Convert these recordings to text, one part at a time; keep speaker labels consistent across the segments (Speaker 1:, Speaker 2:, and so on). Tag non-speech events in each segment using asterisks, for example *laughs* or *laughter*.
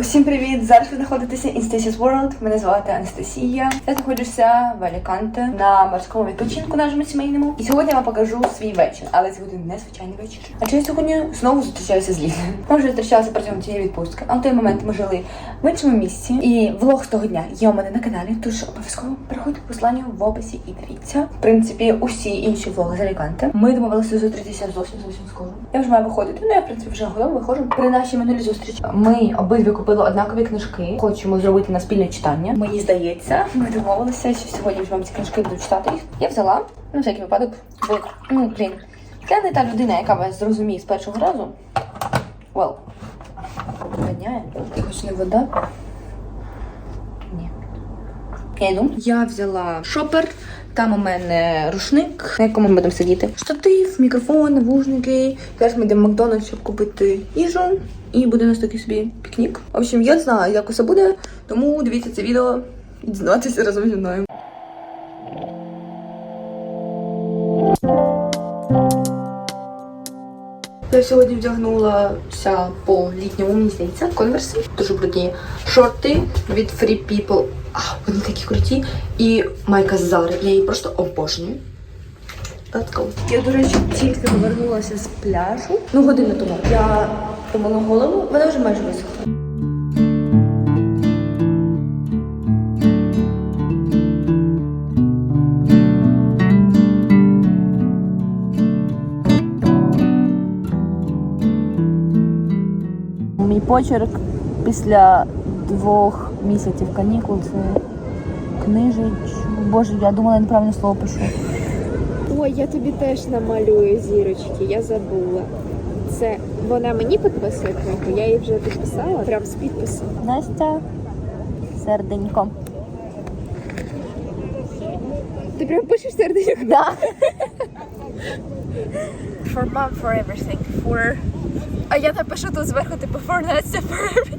Speaker 1: Усім привіт! Зараз ви знаходитеся in World. Мене звати Анастасія. Я знаходжуся в Аліканте на морському відпочинку нашому сімейному. І сьогодні я вам покажу свій вечір, але це буде не звичайний вечір. Адже я сьогодні знову зустрічаюся з Лізою. Ми вже зустрічалися протягом цієї відпустки. А на той момент ми жили в іншому місці. І влог з того дня є у мене на каналі. Тож обов'язково переходьте по посиланню в описі і дивіться. В принципі, усі інші влоги з Аліканте. Ми домовилися зустрітися зовсім зовсім скоро. Я вже маю виходити. Ну я в принципі вже готова виходжу. При нашій минулій зустрічі ми обидві купили однакові книжки. Хочемо зробити на спільне читання. Мені здається, ми домовилися, що сьогодні вже вам ці книжки буду читати їх. Я взяла на всякий випадок, бо ну блін. Я не та людина, яка вас зрозуміє з першого разу. Well. Воняє. Хоч не вода. Ні. Я йду. Я взяла шопер. Там у мене рушник, на якому ми будемо сидіти. Штатив, мікрофон, навушники. Зараз ми йдемо в Макдональдс, щоб купити їжу. І буде у нас такий собі пікнік. В общем, я знаю, як усе буде, тому дивіться це відео і дізнавайтеся разом зі мною. Я сьогодні вдягнулася по літньому, мені здається, конверси. Дуже круті шорти від Free People. А, вони такі круті. І майка з Зари. Я її просто обожнюю. Let's go. Я, до речі, тільки повернулася з пляжу. Ну, годину тому. Я помила голову, вона вже майже висохла. Мій почерк після двох місяців канікул це книжич. Боже, я думала, я неправильне слово пишу.
Speaker 2: Ой, я тобі теж намалюю зірочки, я забула. Це вона мені підписує книгу, я її вже підписала, прям з підписом.
Speaker 1: Настя, серденько.
Speaker 2: Ти прям пишеш сердечко?
Speaker 1: Да.
Speaker 2: For mom, for everything. For... А я напишу тут зверху, типу, for for everything.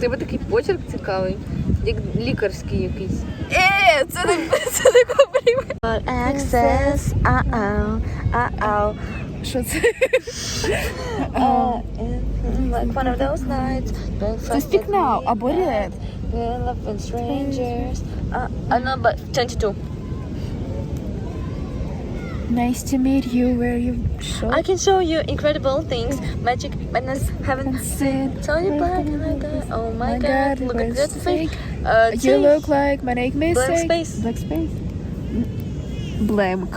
Speaker 1: Тебе такий почерк цікавий, як лікарський якийсь.
Speaker 2: Е, це не, це не комплімент.
Speaker 1: Access, uh-oh, uh-oh.
Speaker 2: Що це? *laughs*
Speaker 1: Like one of those nights.
Speaker 2: Це Speak Now або Red.
Speaker 1: Loving strangers. Uh, I know, but 22.
Speaker 2: Nice to meet you, where you show
Speaker 1: I can show you incredible things, magic, madness, heaven.
Speaker 2: sit.
Speaker 1: Tell you black, oh my god, oh my god, look at that face. Uh,
Speaker 2: You
Speaker 1: change.
Speaker 2: look like Monique Missing.
Speaker 1: Blank space.
Speaker 2: Blank space. Blank.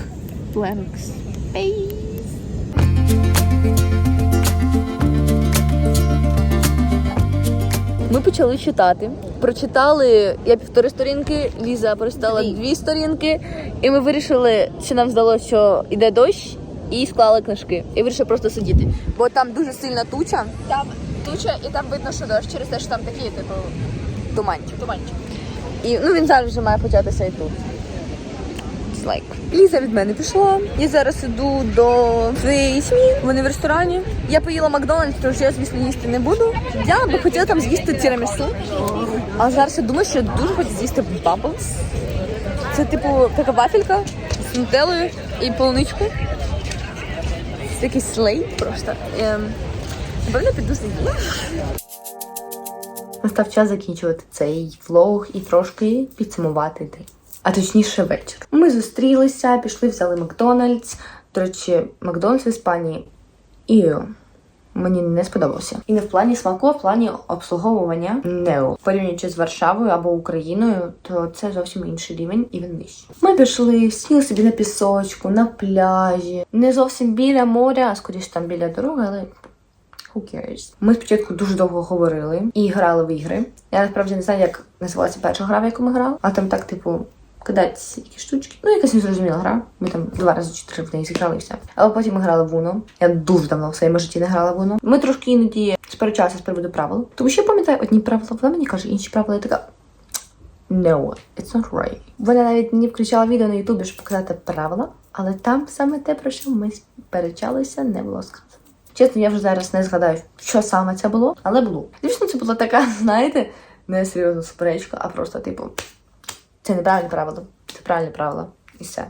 Speaker 2: Blank space.
Speaker 1: Ми почали читати. Прочитали я півтори сторінки, Ліза прочитала дві сторінки, і ми вирішили, що нам здалося, що йде дощ, і склали книжки. І вирішили просто сидіти. Бо там дуже сильна туча,
Speaker 2: Там туча, і там видно, що дощ через те, що там такі, типу,
Speaker 1: туманчик.
Speaker 2: туманчик.
Speaker 1: І ну він зараз вже має початися і тут. Like. Ліза від мене пішла. Я зараз іду до своєї сім'ї. Вони в ресторані. Я поїла Макдональдс, тож я, звісно, їсти не буду. Я би хотіла там з'їсти тірамісу. А зараз я думаю, що я дуже хочу з'їсти баблс. Це типу така вафелька з нутеллою і полуничкою. Це такий слейт просто. Ем, Напевно, піду з'їм. Настав час закінчувати цей влог і трошки підсумувати день. А точніше вечір. Ми зустрілися, пішли, взяли Макдональдс. До речі, Макдональдс в Іспанії і мені не сподобався. І не в плані смаку, а в плані обслуговування нео. Порівнюючи з Варшавою або Україною, то це зовсім інший рівень і він нижчий. Ми пішли, сіли собі на пісочку, на пляжі, не зовсім біля моря, а скоріше там біля дороги, але Who cares? Ми спочатку дуже довго говорили і грали в ігри. Я насправді не знаю, як називалася перша гра, в яку ми грали, а там так, типу, кидаються якісь штучки. Ну, якась незрозуміла гра. Ми там два рази чи три в неї зіграли і все. Але потім ми грали в Uno. Я дуже давно в своєму житті не грала в Uno. Ми трошки іноді сперечалися з приводу правил. Тому що я пам'ятаю одні правила, вона мені каже, інші правила. Я така. No, it's not right. Вона навіть не включала відео на Ютубі, щоб показати правила, але там саме те, про що ми сперечалися, не було сказано. Чесно, я вже зараз не згадаю, що саме це було, але було. Звісно, це була така, *laughs* знаєте, не серйозна суперечка, а просто, типу, це неправильне правило, це правильне правило. І все.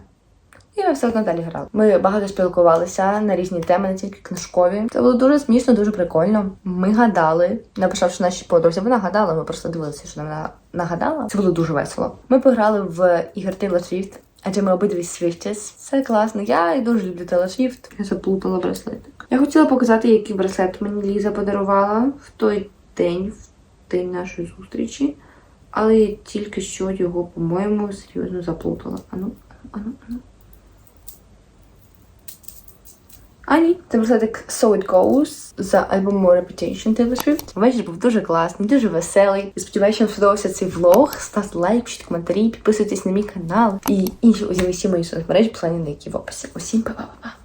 Speaker 1: І ми все одно далі грали. Ми багато спілкувалися на різні теми, не тільки книжкові. Це було дуже смішно, дуже прикольно. Ми гадали, написавши наші подрузі, вона гадала, ми просто дивилися, що вона нагадала. Це було дуже весело. Ми пограли в ігор Taylor Swift, адже ми обидві Swifties. Це класно. Я дуже люблю Taylor Swift. Я заплутала браслетик. Я хотіла показати, який браслет мені Ліза подарувала в той день, в день нашої зустрічі. Але я тільки що його, по-моєму, серйозно заплутала. Ану, ану, ану. А ні, це браслетик So It Goes за альбому Reputation Taylor Swift. Вечір був дуже класний, дуже веселий. І сподіваюся, що вам сподобався цей влог. Ставте лайк, пишіть коментарі, підписуйтесь на мій канал і інші усі мої соцмережі, послання на які в описі. Усім па-па-па!